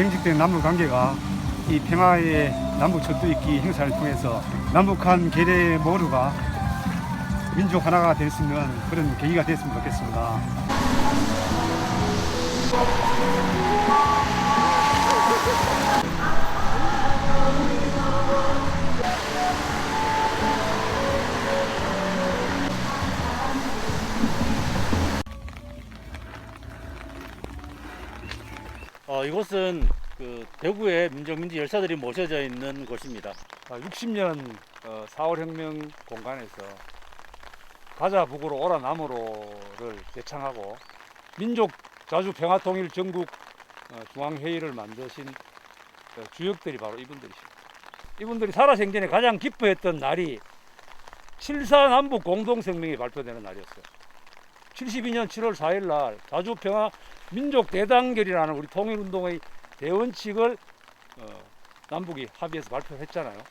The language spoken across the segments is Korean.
경직된 남북 관계가 이 평화의 남북 철도 있기 행사를 통해서 남북한 계례의 모두가 민족 하나가 될 수 있는 그런 계기가 됐으면 좋겠습니다. 어, 이곳은 그 대구의 민족민주 열사들이 모셔져 있는 곳입니다. 60년 4월 혁명 공간에서 가자 북으로 오라 남으로를 대창하고 민족 자주 평화 통일 전국 어, 중앙 회의를 만드신 그 주역들이 바로 이분들이십니다. 이분들이 살아생전에 가장 기뻐했던 날이 7.4 남북 공동성명이 발표되는 날이었어요. 72년 7월 4일 날 자주 평화 민족 대단결이라는 우리 통일운동의 대원칙을 어, 남북이 합의해서 발표했잖아요.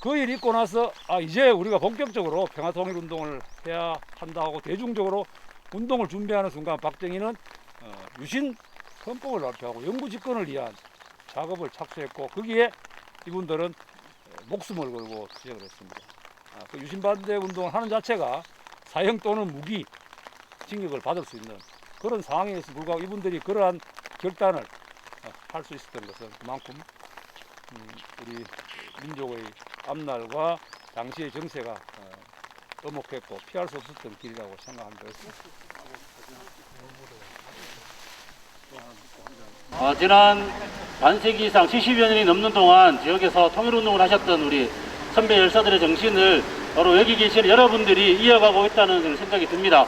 그 일 있고 나서 아 이제 우리가 본격적으로 평화통일운동을 해야 한다 하고 대중적으로 운동을 준비하는 순간 박정희는 어, 유신 헌법을 발표하고 영구 집권을 위한 작업을 착수했고 거기에 이분들은 어, 목숨을 걸고 시작을 했습니다. 아, 그 유신 반대 운동을 하는 자체가 사형 또는 무기 징역을 받을 수 있는 그런 상황에서 불구하고 이분들이 그러한 결단을 어, 할수 있었던 것은 그만큼 음, 우리 민족의 앞날과 당시의 정세가 어, 엄혹했고 피할 수 없었던 길이라고 생각합니다. 어, 지난 반세기 이상 70여 년이 넘는 동안 지역에서 통일운동을 하셨던 우리 선배 열사들의 정신을 바로 여기 계신 여러분들이 이어가고 있다는 생각이 듭니다.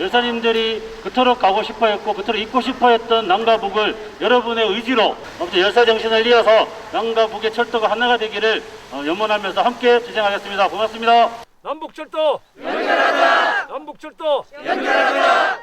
열사님들이 그토록 가고 싶어 했고 그토록 잊고 싶어 했던 남과 북을 여러분의 의지로 아무튼 열사 정신을 이어서 남과 북의 철도가 하나가 되기를 어, 염원하면서 함께 진행하겠습니다. 고맙습니다. 남북철도 연결하자. 남북철도 연결하자.